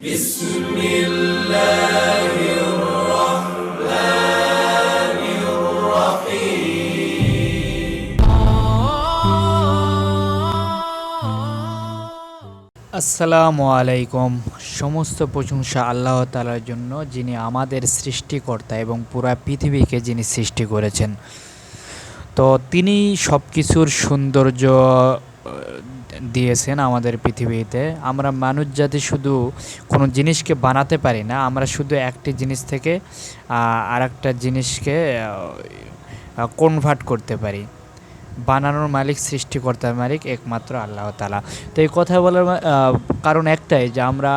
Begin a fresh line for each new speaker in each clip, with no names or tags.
بسم الله الرحمن الرحيم
আসসালামু আলাইকুম সমস্ত প্রশংসা আল্লাহ তালার জন্য যিনি আমাদের সৃষ্টিকর্তা এবং পুরা পৃথিবীকে যিনি সৃষ্টি করেছেন তো তিনি সব কিছুর সৌন্দর্য আহ, দিয়েছেন আমাদের পৃথিবীতে। আমরা মানুষ জাতি শুধু কোনো জিনিসকে বানাতে পারি না, আমরা শুধু একটি জিনিস থেকে আর একটা জিনিসকে কনভার্ট করতে পারি। বানানোর মালিক, সৃষ্টিকর্তার মালিক একমাত্র আল্লাহ তালা তো এই কথা বলার কারণ একটাই যে আমরা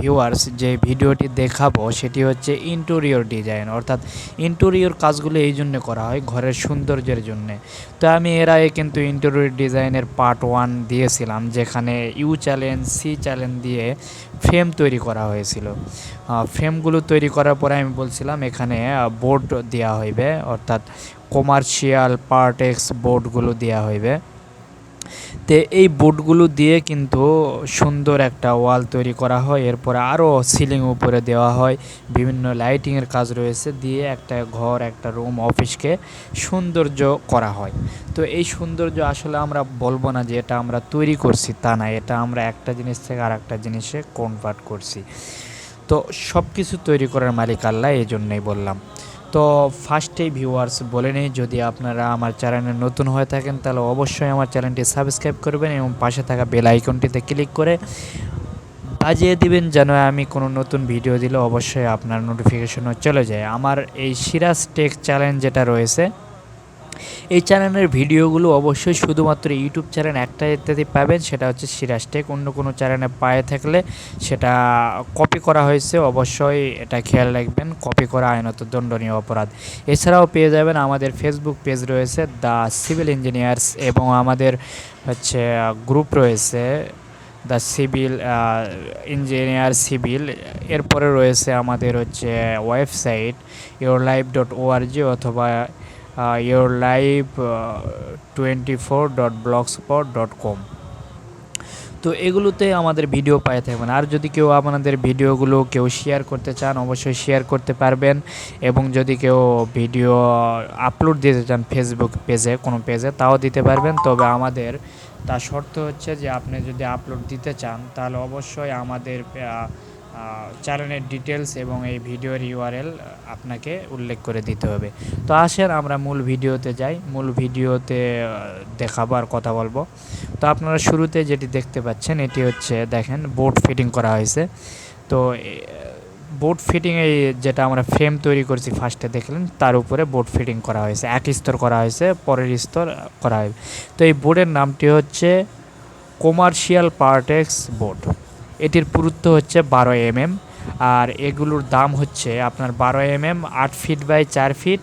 ভিউয়ার্স যে ভিডিওটি দেখাবো সেটি হচ্ছে ইন্টেরিয়র ডিজাইন অর্থাৎ ইন্টেরিয়র কাজগুলো এই জন্য করা হয় ঘরের সৌন্দর্যের জন্য। তো আমি এর আগে কিন্তু ইন্টেরিয়র ডিজাইনের পার্ট ওয়ান দিয়েছিলাম, যেখানে ইউ চ্যালেঞ্জ সি চ্যালেঞ্জ দিয়ে ফ্রেম তৈরি করা হয়েছিল। ফ্রেমগুলো তৈরি করার পরে আমি বলছিলাম এখানে বোর্ড দেওয়া হইবে, অর্থাৎ কমার্শিয়াল পার্টেক্স বোর্ডগুলো দেওয়া হইবে। তে এই বোর্ডগুলো দিয়ে কিন্তু সুন্দর একটা ওয়াল তৈরি করা হয়, এরপরে আরও সিলিং উপরে দেওয়া হয়, বিভিন্ন লাইটিংয়ের কাজ রয়েছে, দিয়ে একটা ঘর, একটা রুম অফিসকে সৌন্দর্য করা হয়। তো এই সৌন্দর্য আসলে আমরা বলব না যে এটা আমরা তৈরি করছি তা না, এটা আমরা একটা জিনিস থেকে আর একটা জিনিসে কনভার্ট করছি। তো সব কিছু তৈরি করার মালিক আল্লাহ, এই জন্যই বললাম। তো ফার্স্টেই ভিউয়ার্স বলে নিই, যদি আপনারা আমার চ্যানেলে নতুন হয়ে থাকেন, তাহলে অবশ্যই আমার চ্যানেলটি সাবস্ক্রাইব করবেন এবং পাশে থাকা বেল আইকনটিতে ক্লিক করে বাজিয়ে দিবেন, যেন আমি কোনো নতুন ভিডিও দিলে অবশ্যই আপনার নোটিফিকেশনও চলে যায়। আমার এই সিরাজ টেক চ্যালেঞ্জ যেটা রয়েছে এই চ্যানেলের ভিডিওগুলো অবশ্যই শুধুমাত্র ইউটিউব চ্যানেল একটা ইত্যাদি পাবেন, সেটা হচ্ছে সিরাজ টেক অন্য কোনো চ্যানেলে পায়ে থাকলে সেটা কপি করা হয়েছে, অবশ্যই এটা খেয়াল রাখবেন কপি করা আইনত দণ্ডনীয় অপরাধ। এছাড়াও পেয়ে যাবেন আমাদের ফেসবুক পেজ রয়েছে দ্য সিভিল ইঞ্জিনিয়ার্স এবং আমাদের হচ্ছে গ্রুপ রয়েছে দ্য সিভিল ইঞ্জিনিয়ার সিভিল এরপরে রয়েছে আমাদের হচ্ছে website your life dot ORG অথবা your live twenty four dot blog spot dot com তো এগুলোতে আমাদের ভিডিও পাই থাকবেন। আর যদি কেউ আপনাদের ভিডিওগুলো কেউ শেয়ার করতে চান, অবশ্যই শেয়ার করতে পারবেন। এবং যদি কেউ ভিডিও আপলোড দিতে চান ফেসবুক পেজে কোনো পেজে তাও দিতে পারবেন। তবে আমাদের তার শর্ত হচ্ছে যে আপনি যদি আপলোড দিতে চান, তাহলে অবশ্যই আমাদের চ্যানেলের ডিটেলস এবং এই ভিডিওর ইউআরএল আপনাকে উল্লেখ করে দিতে হবে। তো আসেন আমরা মূল ভিডিওতে যাই। মূল ভিডিওতে আহ, দেখাবো আর কথা বলব। তো আপনারা শুরুতে যেটি দেখতে পাচ্ছেন এটি হচ্ছে দেখেন বোর্ড ফিটিং করা হয়েছে। তো বোর্ড ফিটিং এই যেটা আমরা ফ্রেম তৈরি করছি ফার্স্টে দেখলেন তার উপরে বোর্ড ফিটিং করা হয়েছে। এক স্তর করা হয়েছে পরের স্তর করা হবে তো এই বোর্ডের নামটি হচ্ছে কমার্শিয়াল পার্টেক্স বোর্ড এটির পুরুত্ব হচ্ছে বারো এমএম, আর এগুলোর দাম হচ্ছে আপনার বারো এমএম, আট ফিট বাই চার ফিট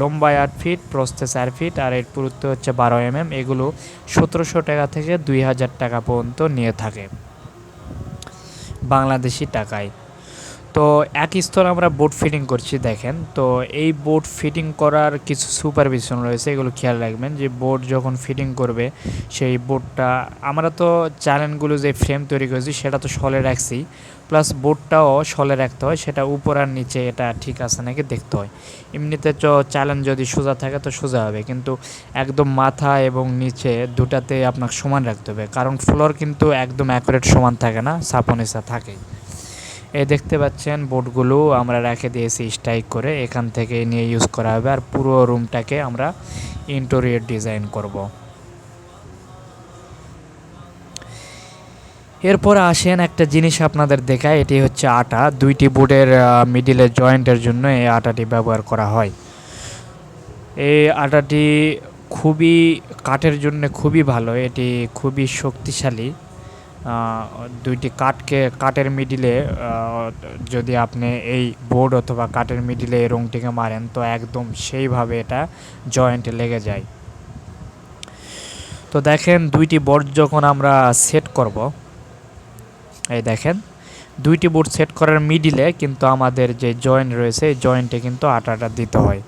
লম্বায় আট ফিট, প্রস্থে চার ফিট, আর এর পুরুত্ব হচ্ছে বারো এমএম। এগুলো সতেরোশো টাকা থেকে দুই হাজার টাকা পর্যন্ত নিয়ে থাকে। বাংলাদেশি টাকায়। তো এক স্তর আমরা বোর্ড ফিটিং করছি, দেখেন। তো এই বোর্ড ফিটিং করার কিছু সুপারভিশন রয়েছে, এগুলো খেয়াল রাখবেন যে বোর্ড যখন ফিটিং করবে, সেই বোর্ডটা আমরা তো চ্যানেলগুলো যে ফ্রেম তৈরি করেছি, সেটা তো সলে রাখছি। প্লাস বোর্ডটাও সলে রাখতে হয়, সেটা উপর আর নিচে এটা ঠিক আছে নাকি দেখতে হয়। এমনিতে চ চ্যালেঞ্জ যদি সোজা থাকে, তো সোজা হবে। কিন্তু একদম মাথা এবং নিচে দুটাতে আপনাকে সমান রাখতে হবে। কারণ ফ্লোর কিন্তু একদম অ্যাকুরেট সমান থাকে না, সাপনিসা থাকে এই দেখতে পাচ্ছেন বোর্ডগুলো আমরা রেখে দিয়েছি স্ট্রাইক করে, এখান থেকে নিয়ে ইউজ করা হবে আর পুরো রুমটাকে আমরা ইন্টেরিয়র ডিজাইন করব। এরপর আসেন একটা জিনিস আপনাদের দেখায় এটি হচ্ছে আটা। দুইটি বোর্ডের মিডিলের জয়েন্টের জন্য এই আটাটি ব্যবহার করা হয়। এই আটাটি খুবই, কাঠের জন্য খুবই ভালো, এটি খুবই শক্তিশালী। দুইটি কাঠকে, কাঠের মিডিলে যদি আপনি এই বোর্ড অথবা কাঠের মিডিলে এই রংটিকে মারেন, তো একদম সেইভাবে এটা জয়েন্টে লেগে যায়। তো দেখেন দুইটি বোর্ড যখন আমরা সেট করব, এই দেখেন দুইটি বোর্ড সেট করার মিডিলে কিন্তু আমাদের যে জয়েন্ট রয়েছে, এই জয়েন্টে কিন্তু আটাটা দিতে হয়,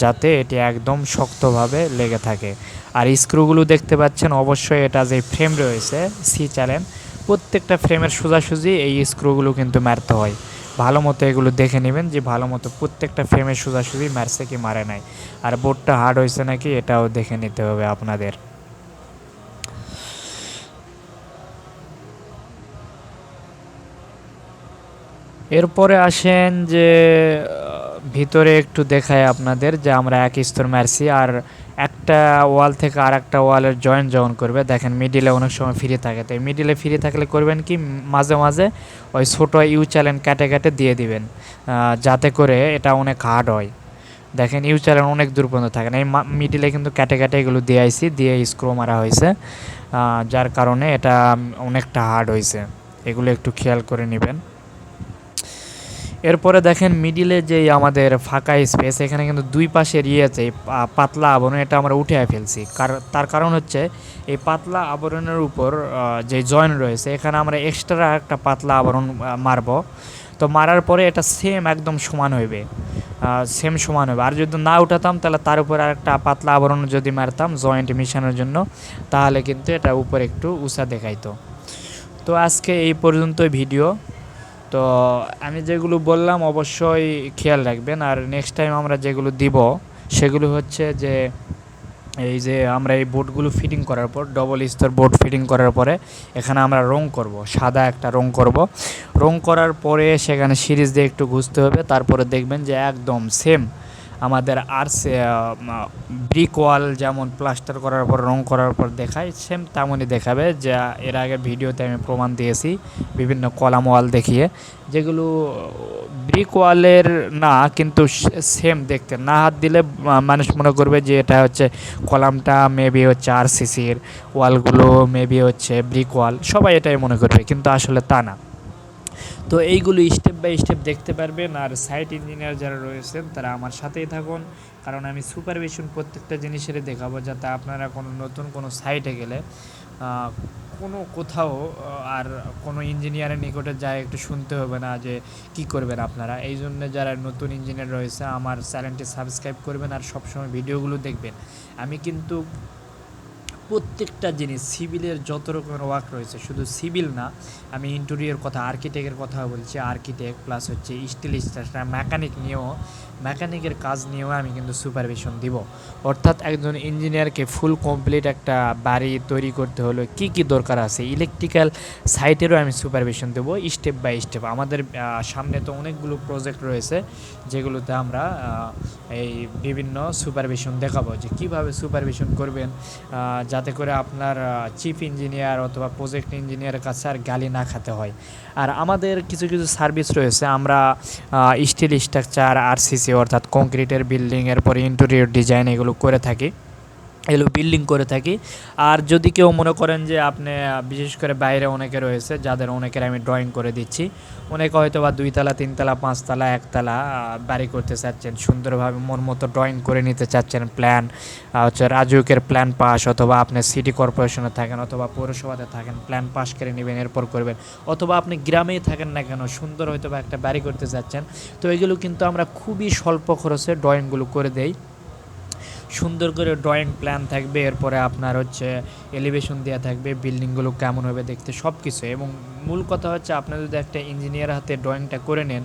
যাতে এটি একদম শক্তভাবে লেগে থাকে। আর স্ক্রুগুলো দেখতে পাচ্ছেন, অবশ্যই এটা যে ফ্রেম রয়েছে সি চ্যানেল প্রত্যেকটা ফ্রেমের সোজাসুজি এই স্ক্রুগুলো কিন্তু মারতে হয়। ভালো মতো এগুলো দেখে নেবেন যে ভালো মতো প্রত্যেকটা ফ্রেমের সোজাসুজি মারছে কি মারে নাই। আর বোর্ডটা হার্ড হয়েছে নাকি, এটাও দেখে নিতে হবে আপনাদের। এরপরে আসেন যে ভিতরে একটু দেখায় আপনাদের যে আমরা এক স্তর মারছি আর একটা ওয়াল থেকে আর একটা ওয়ালের জয়েন্ট যখন করবে, দেখেন মিডিলে অনেক সময় ফ্রি থাকে। তাই মিডিলে ফ্রি থাকলে করবেন কি মাঝে মাঝে ওই ছোটো ইউ চ্যালেন কেটে কেটে দিয়ে দিবেন যাতে করে এটা অনেক হার্ড হয়। দেখেন ইউ চ্যালেন অনেক দূর পর্যন্ত থাকে না, এই মিডিলে কিন্তু কেটে কেটে এগুলো দিয়ে আইছি, দিয়ে স্ক্রো মারা হয়েছে যার কারণে এটা অনেকটা হার্ড হয়েছে। এগুলো একটু খেয়াল করে নেবেন। এরপরে দেখেন মিডিলে যে আমাদের ফাঁকা স্পেস এখানে কিন্তু দুই পাশের ইয়ে আছে পাতলা আবরণ, এটা আমরা উঠে ফেলছি। তার কারণ হচ্ছে এই পাতলা আবরণের উপর যে জয়েন রয়েছে, এখানে আমরা এক্সট্রা একটা পাতলা আবরণ মারব। তো মারার পরে এটা সেম একদম সমান হইবে। সেম সমান হবে আর যদি না উঠাতাম, তাহলে তার উপর একটা পাতলা আবরণ যদি মারতাম জয়েন্ট মিশানোর জন্য, তাহলে কিন্তু এটা উপরে একটু উঁচা দেখাইতো। তো আজকে এই পর্যন্তই ভিডিও তো আমি যেগুলো বললাম অবশ্যই খেয়াল রাখবেন। আর নেক্সট টাইম আমরা যেগুলো দিব, সেগুলো হচ্ছে যে, এই যে আমরা এই বোর্ডগুলো ফিটিং করার পর ডবল স্তর বোর্ড ফিটিং করার পরে, এখানে আমরা রং করব, সাদা একটা রং করব। রং করার পরে সেখানে সিরিজ দিয়ে একটু ঘুষতে হবে, তারপরে দেখবেন যে একদম সেম আমাদের আর ব্রিক ওয়াল যেমন প্লাস্টার করার পর, রং করার পর দেখায় সেম তেমনই দেখাবে যা এর আগে ভিডিওতে আমি প্রমাণ দিয়েছি বিভিন্ন কলাম ওয়াল দেখিয়ে, যেগুলো ব্রিক ওয়ালের না, কিন্তু সেম দেখতে। না হাত দিলে মানুষ মনে করবে যে এটা হচ্ছে কলামটা মেবি হচ্ছে আর সিসির ওয়ালগুলো মেবি হচ্ছে ব্রিক ওয়াল সবাই এটাই মনে করবে, কিন্তু আসলে তা না। তো এইগুলো স্টেপ বাই স্টেপ দেখতে পারবেন। আর সাইট ইঞ্জিনিয়ার যারা রয়েছেন, তারা আমার সাথেই থাকুন। কারণ আমি সুপারভিশন প্রত্যেকটা জিনিসেরই দেখাবো, যাতে আপনারা কোনো নতুন কোনো সাইটে গেলে কোনো কোথাও আর কোনো ইঞ্জিনিয়ারের নিকটে যায় একটু শুনতে হবে না যে কি করবেন আপনারা। এই জন্য যারা নতুন ইঞ্জিনিয়ার রয়েছে, আমার চ্যানেলটি সাবস্ক্রাইব করবেন আর সবসময় ভিডিওগুলো দেখবেন। আমি কিন্তু প্রত্যেকটা জিনিস, সিভিলের যত রকমের ওয়ার্ক রয়েছে, শুধু সিভিল না, আমি ইন্টেরিয়র কথা আর্কিটেক্টের কথা বলছি আর্কিটেক্ট প্লাস হচ্ছে স্টিল স্ট্রাকচার মেকানিক নিয়েও মেকানিকের কাজ নিয়েও আমি কিন্তু সুপারভিশন দিব। অর্থাৎ একজন ইঞ্জিনিয়ারকে ফুল কমপ্লিট একটা বাড়ি তৈরি করতে হলে কি কি দরকার আছে? ইলেকট্রিক্যাল সাইটেরও আমি সুপারভিশন দেবো স্টেপ বাই স্টেপ আমাদের সামনে তো অনেকগুলো প্রজেক্ট রয়েছে, যেগুলোতে আমরা এই বিভিন্ন সুপারভিশন দেখাবো যে কীভাবে সুপারভিশন করবেন যাতে করে আপনার চিফ ইঞ্জিনিয়ার অথবা প্রজেক্ট ইঞ্জিনিয়ারের কাছে আর গালি না খেতে হয়। আর আমাদের কিছু কিছু সার্ভিস রয়েছে, আমরা স্টিল স্ট্রাকচার আর আরসিসি অর্থাৎ কংক্রিটের বিল্ডিংয়ের পরে ইন্টেরিয়র ডিজাইন এগুলো করে থাকি। এগুলো বিল্ডিং করে থাকি। আর যদি কেউ মনে করেন যে আপনি, বিশেষ করে বাইরে অনেকে রয়েছে, যাদের অনেকের আমি ড্রয়িং করে দিচ্ছি, অনেকে হয়তো বা দুইতলা, তিনতলা, পাঁচতলা, একতলা বাড়ি করতে চাচ্ছেন, সুন্দরভাবে মন মতো ড্রয়িং করে নিতে চাচ্ছেন প্ল্যান হচ্ছে রাজুকের প্ল্যান পাস অথবা আপনি সিটি কর্পোরেশনে থাকেন, অথবা পৌরসভাতে থাকেন প্ল্যান পাস করে নেবেন, এরপর করবেন। অথবা আপনি গ্রামেই থাকেন না কেন, সুন্দর হয়তো বা একটা বাড়ি করতে চাচ্ছেন, তো এগুলো কিন্তু আমরা খুবই স্বল্প খরচে ড্রয়িংগুলো করে দেই। সুন্দর করে ড্রয়িং প্ল্যান থাকবে, এরপরে আপনার হচ্ছে এলিভেশন দেওয়া থাকবে বিল্ডিংগুলো কেমন হবে দেখতে সব কিছু এবং মূল কথা হচ্ছে আপনি যদি একটা ইঞ্জিনিয়ার হাতে ড্রয়িংটা করে নেন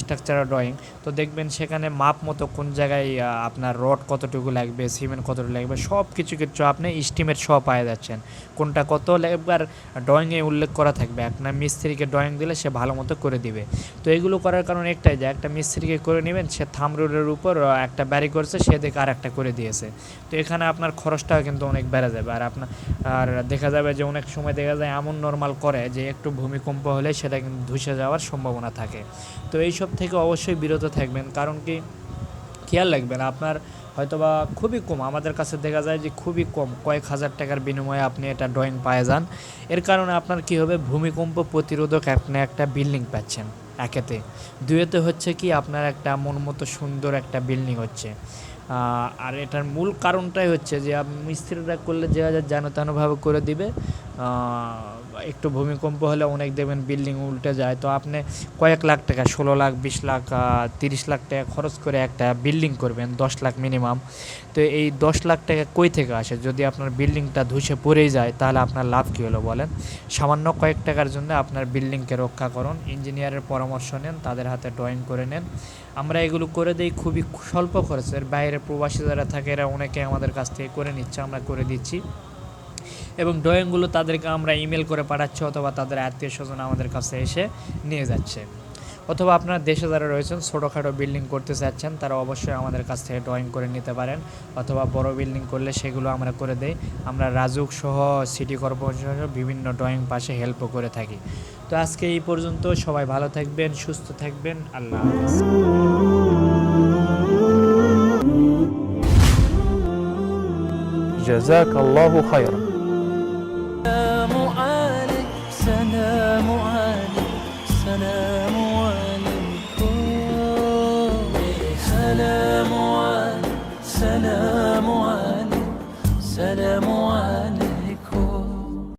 স্ট্রাকচারাল ড্রয়িং তো দেখবেন সেখানে মাপ মতো কোন জায়গায় আপনার রড কতটুকু লাগবে সিমেন্ট কতটুকু লাগবে সব কিছু কিছু আপনি স্টিমেট সহ পাওয়া যাচ্ছেন। কোনটা কত একবার ড্রয়িংয়ে উল্লেখ করা থাকবে আপনার মিস্ত্রিকে ড্রয়িং দিলে সে ভালো মতো করে দিবে। তো এগুলো করার কারণ একটাই যে, একটা মিস্ত্রিকে করে নেবেন, সে থাম রোডের উপর একটা ব্যারি করছে, সে দেখে আর একটা করে দিয়েছে। তো এখানে আপনার খরচটাও কিন্তু অনেক বেড়ে যাবে। আর আপনার আর দেখা যাবে যে অনেক সময় দেখা যায় এমন নর্মাল করে যে একটু ভূমিকম্প হলে সেটা কিন্তু ধসে যাওয়ার সম্ভাবনা থাকে। তো এইসব থেকে অবশ্যই বিরত থাকবেন। কারণ কি, খেয়াল রাখবেন আপনার হয়তোবা খুবই কম, আমাদের কাছে দেখা যায় যে খুবই কম, কয়েক হাজার টাকার বিনিময়ে আপনি এটা ড্রয়িং পায়ে যান। এর কারণে আপনার কি হবে, ভূমিকম্প প্রতিরোধক আপনি একটা বিল্ডিং পাচ্ছেন। একেতে। দুয়েতে হচ্ছে কি আপনার একটা মন মতো সুন্দর একটা বিল্ডিং হচ্ছে। আর এটার মূল কারণটাই হচ্ছে যে মিস্ত্রিরা করলে যে যা যেন তেনভাবে করে দিবে। একটু ভূমিকম্প হলে অনেক দেখবেন বিল্ডিং উল্টে যায়। তো আপনি কয়েক লাখ টাকা, ষোলো লাখ, বিশ লাখ তিরিশ লাখ টাকা খরচ করে একটা বিল্ডিং করবেন, দশ লাখ মিনিমাম। তো এই দশ লাখ টাকা কই থেকে আসে? যদি আপনার বিল্ডিংটা ধসে পড়েই যায়, তাহলে আপনার লাভ কী হলো বলেন? সামান্য কয়েক টাকার জন্য আপনার বিল্ডিংকে রক্ষা করুন। ইঞ্জিনিয়ারের পরামর্শ নেন, তাদের হাতে ড্রয়িং করে নেন। আমরা এগুলো করে দিই খুবই স্বল্প খরচের। বাইরে প্রবাসী যারা থাকে, এরা অনেকে আমাদের কাছ থেকে করে নিচ্ছে, আমরা করে দিচ্ছি। এবং ড্রয়িংগুলো তাদেরকে আমরা ইমেল করে পাঠাচ্ছি অথবা তাদের আত্মীয় স্বজন আমাদের কাছে এসে নিয়ে যাচ্ছে অথবা আপনার দেশে যারা রয়েছেন ছোটোখাটো বিল্ডিং করতে চাচ্ছেন তারা অবশ্যই আমাদের কাছ থেকে ড্রয়িং করে নিতে পারেন অথবা বড় বিল্ডিং করলে সেগুলো আমরা করে দেই আমরা রাজুক সহ সিটি কর্পোরেশন সহ বিভিন্ন ড্রয়িং পাশে হেল্পও করে থাকি তো আজকে এই পর্যন্ত সবাই ভালো থাকবেন সুস্থ থাকবেন আল্লাহ হাফিজ
جزاك الله خيرا